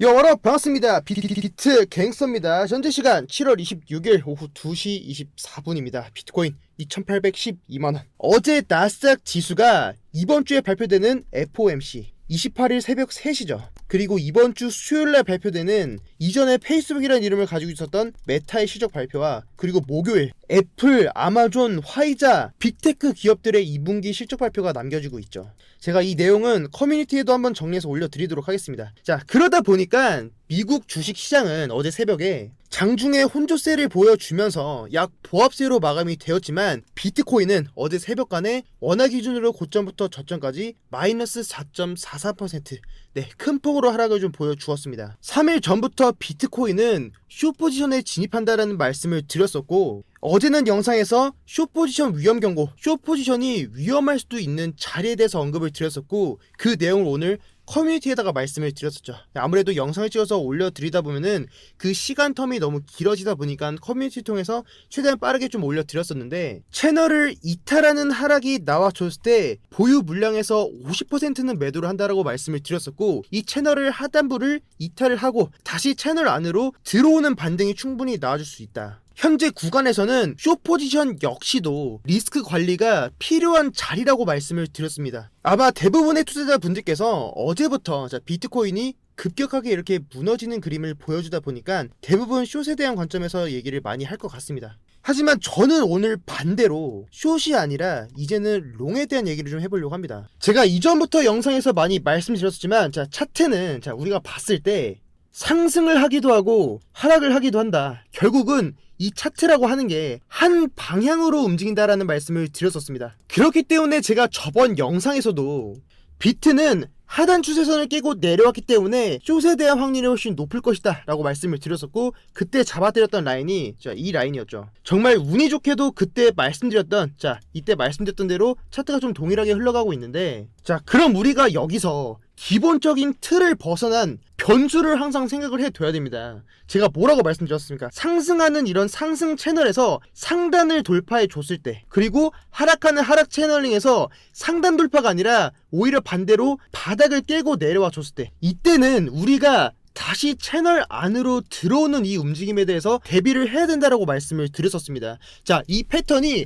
여러분 반갑습니다. 비트 갱서입니다. 현재 시간 7월 26일 오후 2시 24분입니다. 비트코인 2812만원. 어제 나스닥 지수가 이번 주에 발표되는 FOMC 28일 새벽 3시죠. 그리고 이번 주 수요일날 발표되는 이전에 페이스북이라는 이름을 가지고 있었던 메타의 실적 발표와 그리고 목요일 애플, 아마존, 화이자, 빅테크 기업들의 2분기 실적 발표가 남겨지고 있죠. 제가 이 내용은 커뮤니티에도 한번 정리해서 올려드리도록 하겠습니다. 자, 그러다 보니까 미국 주식 시장은 어제 새벽에 장중에 혼조세를 보여주면서 약 보합세로 마감이 되었지만 비트코인은 어제 새벽간에 원화 기준으로 고점부터 저점까지 마이너스 4.44% 네, 큰 폭으로 하락을 좀 보여주었습니다. 3일 전부터 비트코인은 쇼포지션에 진입한다라는 말씀을 드렸었고 어제는 영상에서 쇼포지션 위험 경고, 쇼포지션이 위험할 수도 있는 자리에 대해서 언급을 드렸었고 그 내용을 오늘 커뮤니티에다가 말씀을 드렸었죠. 아무래도 영상을 찍어서 올려드리다 보면은 그 시간 텀이 너무 길어지다 보니까 커뮤니티 통해서 최대한 빠르게 좀 올려드렸었는데 채널을 이탈하는 하락이 나와줬을 때 보유 물량에서 50%는 매도를 한다라고 말씀을 드렸었고 이 채널을 하단부를 이탈을 하고 다시 채널 안으로 들어오는 반등이 충분히 나와줄 수 있다. 현재 구간에서는 쇼 포지션 역시도 리스크 관리가 필요한 자리라고 말씀을 드렸습니다. 아마 대부분의 투자자 분들께서 어제부터 자, 비트코인이 급격하게 이렇게 무너지는 그림을 보여주다 보니까 대부분 숏에 대한 관점에서 얘기를 많이 할 것 같습니다. 하지만 저는 오늘 반대로 숏이 아니라 이제는 롱에 대한 얘기를 좀 해보려고 합니다. 제가 이전부터 영상에서 많이 말씀드렸지만 자 차트는 자 우리가 봤을 때 상승을 하기도 하고 하락을 하기도 한다. 결국은 이 차트라고 하는 게 한 방향으로 움직인다라는 말씀을 드렸었습니다. 그렇기 때문에 제가 저번 영상에서도 비트는 하단 추세선을 깨고 내려왔기 때문에 숏에 대한 확률이 훨씬 높을 것이다 라고 말씀을 드렸었고 그때 잡아드렸던 라인이 자, 이 라인이었죠 정말 운이 좋게도 그때 말씀드렸던 자 이때 말씀드렸던 대로 차트가 좀 동일하게 흘러가고 있는데 자 그럼 우리가 여기서 기본적인 틀을 벗어난 변수를 항상 생각을 해둬야 됩니다. 제가 뭐라고 말씀드렸습니까? 상승하는 이런 상승 채널에서 상단을 돌파해 줬을 때, 그리고 하락하는 하락 채널링에서 상단 돌파가 아니라 오히려 반대로 바닥을 깨고 내려와 줬을 때, 이때는 우리가 다시 채널 안으로 들어오는 이 움직임에 대해서 대비를 해야 된다라고 말씀을 드렸었습니다. 자, 이 패턴이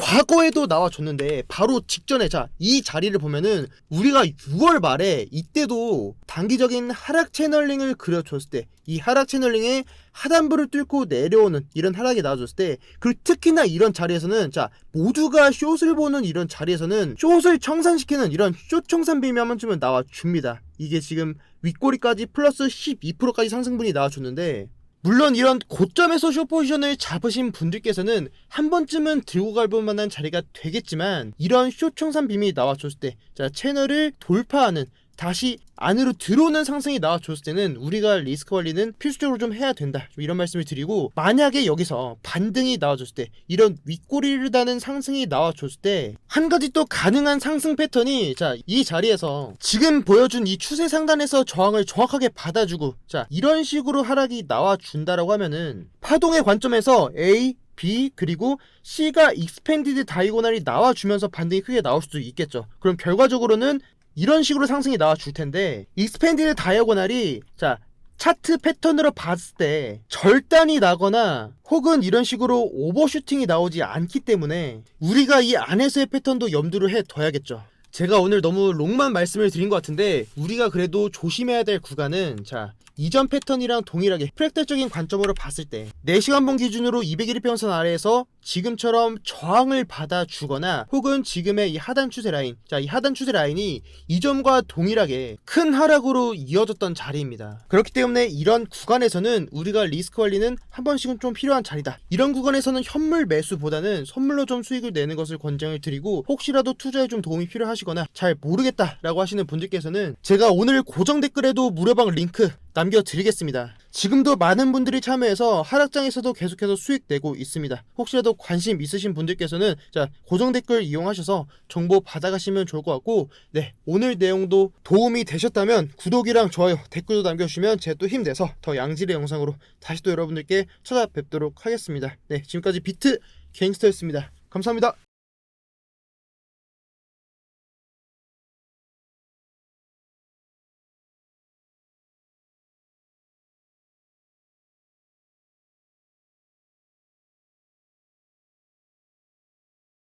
과거에도 나와줬는데 바로 직전에 자 이 자리를 보면은 우리가 6월 말에 이때도 단기적인 하락 채널링을 그려줬을 때 이 하락 채널링에 하단부를 뚫고 내려오는 이런 하락이 나와줬을 때 그리고 특히나 이런 자리에서는 자 모두가 숏을 보는 이런 자리에서는 숏을 청산시키는 이런 숏 청산 빔이 한 번쯤은 나와줍니다. 이게 지금 윗꼬리까지 플러스 12%까지 상승분이 나와줬는데 물론 이런 고점에서 숏포지션을 잡으신 분들께서는 한 번쯤은 들고 갈 만한 자리가 되겠지만 이런 숏청산 빔이 나와줬을 때 자, 채널을 돌파하는 다시 안으로 들어오는 상승이 나와줬을 때는 우리가 리스크 관리는 필수적으로 좀 해야 된다. 좀 이런 말씀을 드리고 만약에 여기서 반등이 나와줬을 때 이런 윗꼬리를 다는 상승이 나와줬을 때 한 가지 또 가능한 상승 패턴이 자 이 자리에서 지금 보여준 이 추세 상단에서 저항을 정확하게 받아주고 자 이런 식으로 하락이 나와준다라고 하면은 파동의 관점에서 A B 그리고 C가 익스펜디드 다이고널이 나와주면서 반등이 크게 나올 수도 있겠죠. 그럼 결과적으로는 이런 식으로 상승이 나와 줄 텐데 익스펜디드 다이아고날이 자 차트 패턴으로 봤을 때 절단이 나거나 혹은 이런 식으로 오버슈팅이 나오지 않기 때문에 우리가 이 안에서의 패턴도 염두를 해 둬야겠죠. 제가 오늘 너무 롱만 말씀을 드린 것 같은데 우리가 그래도 조심해야 될 구간은 자 이전 패턴이랑 동일하게 프랙탈적인 관점으로 봤을 때 4시간봉 기준으로 201일 평선 아래에서 지금처럼 저항을 받아 주거나 혹은 지금의 이 하단 추세 라인 자 이 하단 추세 라인이 이전과 동일하게 큰 하락으로 이어졌던 자리입니다. 그렇기 때문에 이런 구간에서는 우리가 리스크 관리는 한 번씩은 좀 필요한 자리다. 이런 구간에서는 현물 매수보다는 선물로 좀 수익을 내는 것을 권장을 드리고 혹시라도 투자에 좀 도움이 필요하시거나 잘 모르겠다 라고 하시는 분들께서는 제가 오늘 고정 댓글에도 무료방 링크 남겨드리겠습니다. 지금도 많은 분들이 참여해서 하락장에서도 계속해서 수익 내고 있습니다. 혹시라도 관심 있으신 분들께서는 자 고정 댓글 이용하셔서 정보 받아가시면 좋을 것 같고 네 오늘 내용도 도움이 되셨다면 구독이랑 좋아요 댓글도 남겨주시면 제가 또 힘내서 더 양질의 영상으로 다시 또 여러분들께 찾아뵙도록 하겠습니다. 네 지금까지 비트 갱스터였습니다. 감사합니다.